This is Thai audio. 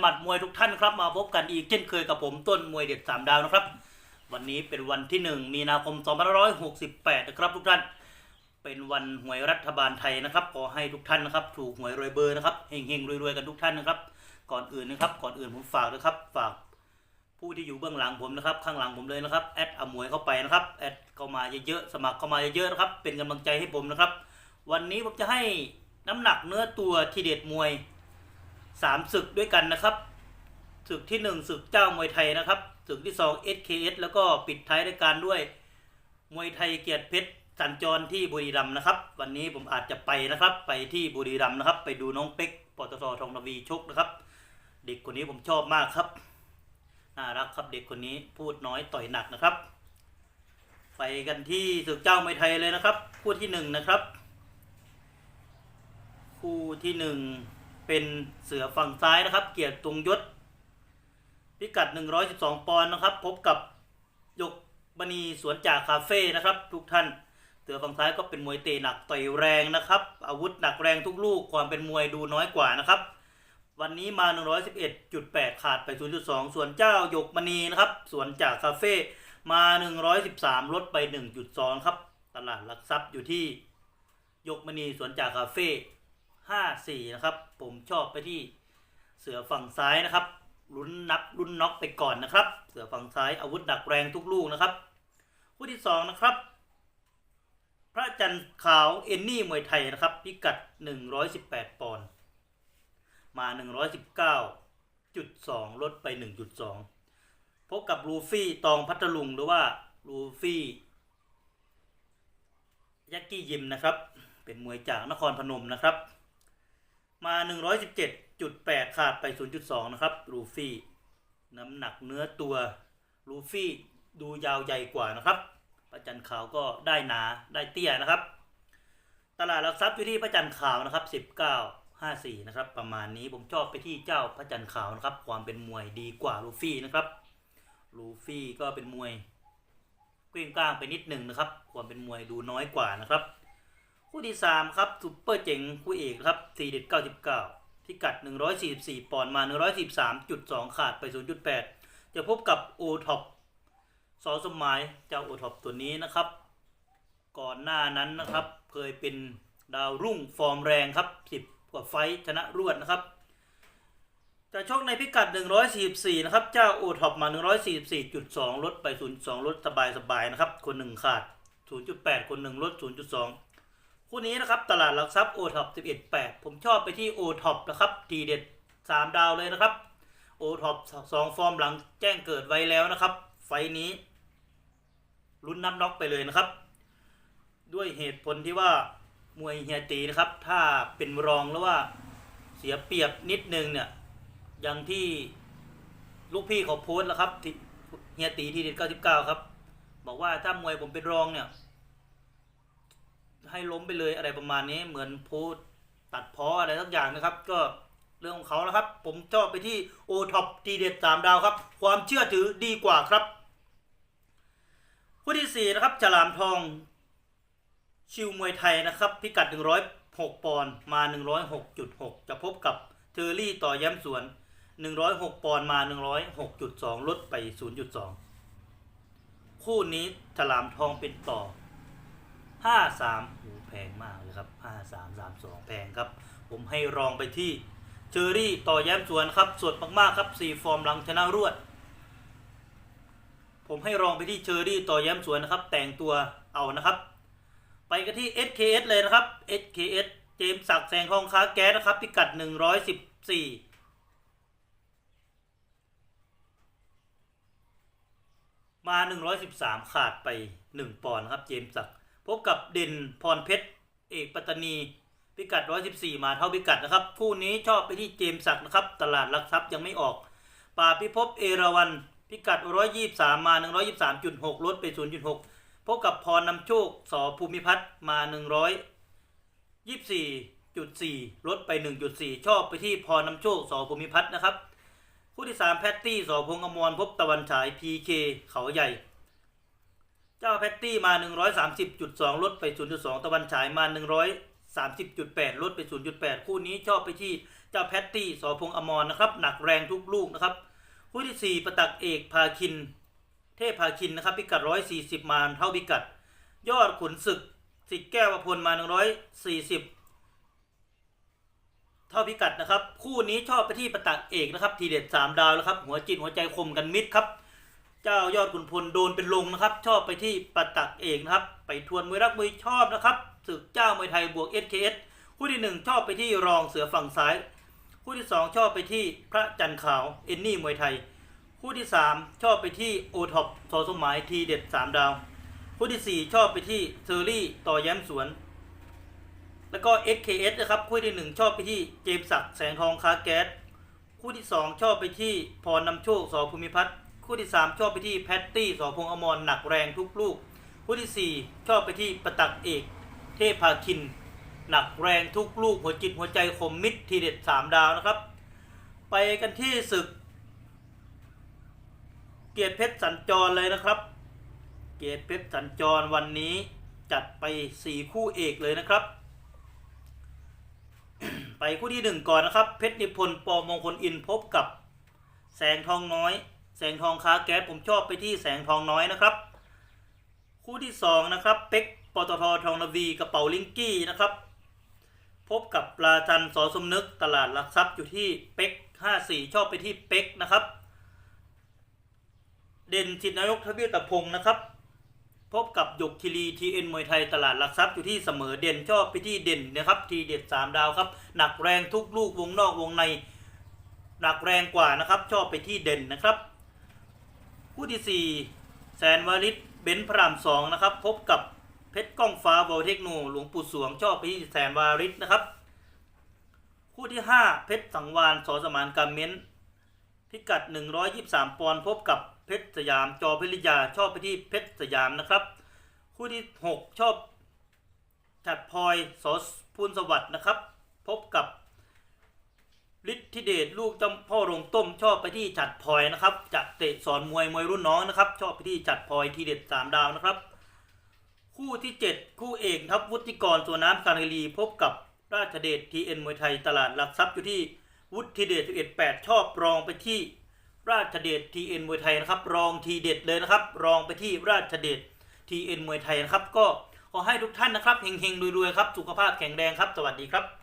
หมัดมวยทุกท่านครับมาพบกันอีกเช่นเคยกับผมต้นมวยเด็ดสามดาวนะครับ วันนี้เป็นวันที่หนึ่งมีนาคม2568 นะครับทุกท่าน เป็นวันหวยรัฐบาลไทยนะครับขอให้ทุกท่านนะครับ ถูกหวยรวยเบอร์นะครับเฮงๆรวยๆกันทุกท่านนะครับ ก่อนอื่นนะครับ ก่อนอื่นผมฝากนะครับฝากผู้ที่อยู่เบื้องหลังผมนะครับ ข้างหลังผมเลยนะครับแอดอมวยเข้าไปนะครับแอดเข้ามาเยอะๆสมัครเข้ามาเยอะๆนะครับเป็นกำลังใจให้ผมนะครับ วันนี้ผมจะให้น้ำหนักเนื้อตัวทีเด็ดมวย สามศึกด้วยกันนะครับ ศึกที่หนึ่งศึกเจ้ามวยไทยนะครับ ศึกที่สอง SKS แล้วก็ปิดท้ายรายการด้วยมวยไทยเกียรติเพชรสัญจรที่บุรีรัมย์นะครับ วันนี้ผมอาจจะไปนะครับ ไปที่บุรีรัมย์นะครับ ไปดูน้องเป็กปตททองทวีชกนะครับ เด็กคนนี้ผมชอบมากครับน่ารักครับเด็กคนนี้พูดน้อยต่อยหนักนะครับ ไปกันที่ศึกเจ้ามวยไทยเลยนะครับ คู่ที่หนึ่งนะครับ คู่ที่หนึ่ง เป็นเสือฝั่งซ้ายนะครับ เกียรติตรงยศ พิกัด 112 ปอนด์นะครับ พบกับยกบณีสวนจากคาเฟ่นะครับ ทุกท่าน เสือฝั่งซ้ายก็เป็นมวยเตะหนักต่อยแรงนะครับ อาวุธหนักแรงทุกลูกความเป็นมวยดูน้อยกว่านะครับ วันนี้มา 111.8 ขาดไป 0.2 ส่วนเจ้ายกมณีนะครับสวนจากคาเฟ่มา 113 ลดไป 1.2 ครับ ตลาดหลักทรัพย์อยู่ที่ยกมณีสวนจากคาเฟ่ 54 นะครับ ผมชอบไปที่เสือฝั่งซ้ายนะครับลุ้นนับลุ้นน็อกไปก่อนนะครับ เสือฝั่งซ้ายอาวุธหนักแรงทุกลูกนะครับคู่ที่สองนะครับ พระจันทร์ขาวเอนนี่มวยไทยนะครับ พิกัด 118 ปอนด์มา 119.2 ลดไป 1.2 พบกับลูฟี่ตองพัทลุงหรือว่าลูฟี่ยักกี้ยิมนะครับ เป็นมวยจากนครพนมนะครับ มา 117.8 ขาดไป 0.2 นะครับ ลูฟี่ น้ำหนักเนื้อตัว ลูฟี่ ดูยาวใหญ่กว่านะครับประจันขาวก็ได้หนาได้เตี้ยนะครับ ตลาดหลักทรัพย์อยู่ที่พระจันทร์ขาวนะครับ 19 54 นะครับ ประมาณนี้ผมชอบไปที่เจ้าพระจันทร์ขาวนะครับ ความเป็นมวยดีกว่าลูฟี่นะครับ ลูฟี่ก็เป็นมวยเกว้งกว้างไปนิดหนึ่งนะครับ ความเป็นมวยดูน้อยกว่านะครับ คู่ที่ 3 ครับซุปเปอร์เจ๋งคู่เอกครับ4เด็ด99 พิกัด 144 ปอนด์มา 143.2 ขาดไป 0.8 จะพบกับโอท็อปสอสมหมายเจ้าโอท็อปตัวนี้นะครับ ก่อนหน้านั้นนะครับ เคยเป็นดาวรุ่งฟอร์มแรงครับ 10 กว่าไฟชนะรวดนะครับ จะชกในพิกัด 144 นะครับ เจ้าโอท็อปมา 144.2 ลดไป 0.2 ลดสบายๆนะครับ คนหนึ่งขาด 0.8 คนหนึ่งลด 0.2 คู่นี้นะครับตลาดหลักทรัพย์โอท็อป11.8 ผมชอบไปที่โอท็อปนะครับทีเด็ด 3 ดาวเลยนะครับโอท็อปสองฟอร์มหลังแจ้งเกิดไว้แล้วนะครับ ไฟนี้ลุ้นนับน็อกไปเลยนะครับ ด้วยเหตุผลที่ว่ามวยเฮียตีนะครับ ถ้าเป็นรองแล้วว่าเสียเปรียบนิดนึงเนี่ยอย่างที่ลูกพี่เขาโพสต์แล้วครับเฮียตีที่เด็ด99ครับ บอกว่าถ้ามวยผมเป็นรองเนี่ย ให้ล้มไปเลยอะไรประมาณนี้เหมือนพสต์ตัดพ้ออะไรสักอย่างนะครับ ก็เรื่องของเขาแล้วครับ ผมชอบไปที่โอท็อปทีเด็ดสามดาวครับ ความเชื่อถือดีกว่าครับคู่ที่สี่นะครับฉลามทอง ชิวมวยไทยนะครับ พิกัด 106 ปอนด์มา 106.6 จะพบกับเทอร์รี่ต่อย้มสวน 106 ปอนด์มา 106.2 ลดไป 0.2 คู่นี้ฉลามทองเป็นต่อ 53โอ้แพงมากเลยครับ5332แพงครับ ผมให้รองไปที่เชอรี่ต่อแย้มสวนครับ สดมากๆครับ4ฟอร์มหลังชนะรวด ผมให้รองไปที่เชอรี่ต่อแย้มสวนนะครับ แต่งตัวเอานะครับ ไปกันที่ SKS เลยนะครับ SKS เจมส์ศักแสงทองค้าแก๊สนะครับ พิกัด 114มา 113 ขาดไป 1 ปอนด์ครับ เจมส์ศักดิ์ พบกับเด่นพรเพชร เอกปัตตานี พิกัด 114 มาเท่าพิกัดนะครับ คู่นี้ชอบไปที่เจมส์ศักนะครับ ตลาดหลักทรัพย์ยังไม่ออก ป่าพิภพเอราวันพิกัด 123 มา 123.6 ลดไป 0.6 พบกับพรนำโชคสอภูมิพัฒน์มา 124.4 ลดไป 1.4 ชอบไปที่พรนำโชคสอภูมิพัฒน์นะครับ คู่ที่ 3 แพตตี้สอพงอมรพบตะวันฉาย PK เขาใหญ่ เจ้าแพตตี้มา 130.2 ลดไป 0.2 ตะวันฉายมา 130.8 ลดไป 0.8 คู่นี้ชอบไปที่เจ้าแพตตี้สอพงอมรนะครับ หนักแรงทุกลูกนะครับ คู่ที่สี่ประตักเอกพาคิน เทพพาคินนะครับ พิกัด 140 มาเท่าพิกัด ยอดขุนศึกสิทธิ์แก้วประพลมา 140เท่าพิกัดนะครับ คู่นี้ชอบไปที่ประตักเอกนะครับ ทีเด็ด 3 ดาวแล้วครับ หัวจิตหัวใจคมกันมิดครับ เจ้ายอดขุนพลโดนเป็นลงนะครับ ชอบไปที่ประตักเอกนะครับ ไปทวนมวยรักมวยชอบนะครับศึกเจ้ามวยไทยบวก SKS คู่ที่หนึ่งชอบไปที่รองเสือฝั่งซ้าย คู่ที่สองชอบไปที่พระจันทร์ขาวเอนนี่มวยไทย คู่ที่สามชอบไปที่โอท็อปทอสมหมายทีเด็ดสามดาว คู่ที่สี่ชอบไปที่เซอรี่ต่อแย้มสวน แล้วก็ SKS นะครับคู่ที่หนึ่งชอบไปที่เจมสักแสงทองคาแก๊สคู่ที่สองชอบไปที่พรนำโชคสอภูมิพัฒน์ คู่ที่สามชอบไปที่แพตตี้สอพงอมรหนักแรงทุกลูก คู่ที่สี่ชอบไปที่ประตักเอก เทพาคิน หนักแรงทุกลูก หัวจิตหัวใจคมมิดทีเด็ดสามดาวนะครับ ไปกันที่ศึก เกียรติเพชรสัญจรเลยนะครับ เกียรติเพชรสัญจรวันนี้จัดไปสี่คู่เอกเลยนะครับไปคู่ที่หนึ่งก่อนนะครับ เพชรนิพนธ์ปอมงคลอินพบกับแสงทองน้อย แสงทองค้าแก๊สผมชอบไปที่แสงทองน้อยนะครับ คู่ที่สองนะครับ เป็กปตททองนาวีกระเป๋าลิงกี้นะครับ พบกับปลาจันสอสมนึกตลาดหลักทรัพย์อยู่ที่เป็ก54 ชอบไปที่เป็กนะครับ เด่นจิตนายกทวีตพงศ์นะครับ พบกับหยกคิรีทีเอ็นมวยไทยตลาดหลักทรัพย์อยู่ที่เสมอเด่นชอบไปที่เด่นนะครับ ทีเด็ด3ดาวครับ หนักแรงทุกลูกวงนอกวงใน หนักแรงกว่านะครับ ชอบไปที่เด่นนะครับ คู่ที่ 4 แสนวาริศเบนพระรามสองนะครับ พบกับเพชรก้องฟ้าวอเทคโนหลวงปู่สวงชอบไปที่แสนวาริศนะครับ คู่ที่ 5 เพชรสังวานสอสมานกามเมนพิกัด 123 ปอนด์พบกับเพชรสยามจอพิริยาชอบไปที่เพชรสยามนะครับ คู่ที่ 6 ชอบฉัดพลอยสอพูนสวัสด์นะครับ พบกับ ฤทธิเดชลูกจำพ่อโรงต้มชอบไปที่จัดพลอยนะครับ จะเตะสอนมวยมวยรุ่นน้องนะครับ ชอบไปที่จัดพลอยทีเด็ดสามดาวนะครับ คู่ที่ 7 คู่เอกครับวุฒิกรตัวน้ำการลีพบกับราชเดชทีเอ็นมวยไทยตลาดหลักทรัพย์อยู่ที่วุฒิเดช11 8ชอบรองไปที่ราชเดชทีเอ็นมวยไทยนะครับ รองทีเด็ดเลยนะครับ รองไปที่ราชเดชทีเอ็นมวยไทยนะครับ ก็ขอให้ทุกท่านนะครับเฮงๆรวยๆครับสุขภาพแข็งแรงครับ สวัสดีครับ